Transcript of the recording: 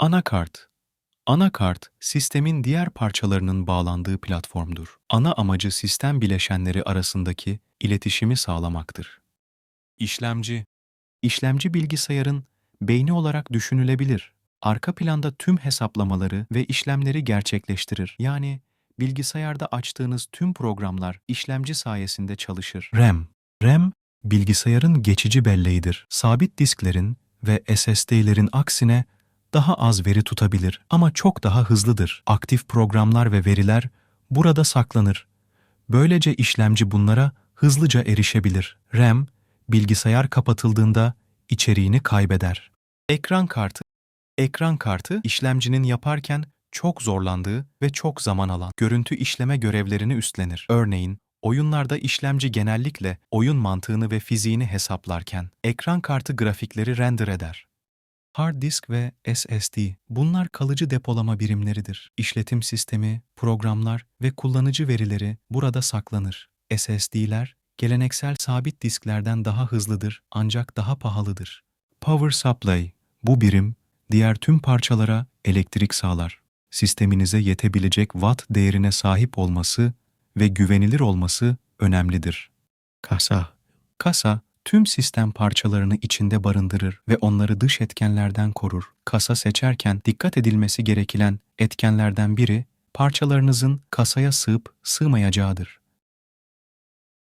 Anakart Anakart, sistemin diğer parçalarının bağlandığı platformdur. Ana amacı sistem bileşenleri arasındaki iletişimi sağlamaktır. İşlemci İşlemci bilgisayarın beyni olarak düşünülebilir. Arka planda tüm hesaplamaları ve işlemleri gerçekleştirir. Yani bilgisayarda açtığınız tüm programlar işlemci sayesinde çalışır. RAM RAM, bilgisayarın geçici belleğidir. Sabit disklerin ve SSD'lerin aksine daha az veri tutabilir ama çok daha hızlıdır. Aktif programlar ve veriler burada saklanır. Böylece işlemci bunlara hızlıca erişebilir. RAM, bilgisayar kapatıldığında içeriğini kaybeder. Ekran kartı Ekran kartı işlemcinin yaparken çok zorlandığı ve çok zaman alan görüntü işleme görevlerini üstlenir. Örneğin, oyunlarda işlemci genellikle oyun mantığını ve fiziğini hesaplarken ekran kartı grafikleri render eder. Hard disk ve SSD bunlar kalıcı depolama birimleridir. İşletim sistemi, programlar ve kullanıcı verileri burada saklanır. SSD'ler geleneksel sabit disklerden daha hızlıdır ancak daha pahalıdır. Power supply bu birim diğer tüm parçalara elektrik sağlar. Sisteminize yetebilecek watt değerine sahip olması ve güvenilir olması önemlidir. Kasa Kasa, tüm sistem parçalarını içinde barındırır ve onları dış etkenlerden korur. Kasa seçerken dikkat edilmesi gereken etkenlerden biri, parçalarınızın kasaya sığıp sığmayacağıdır.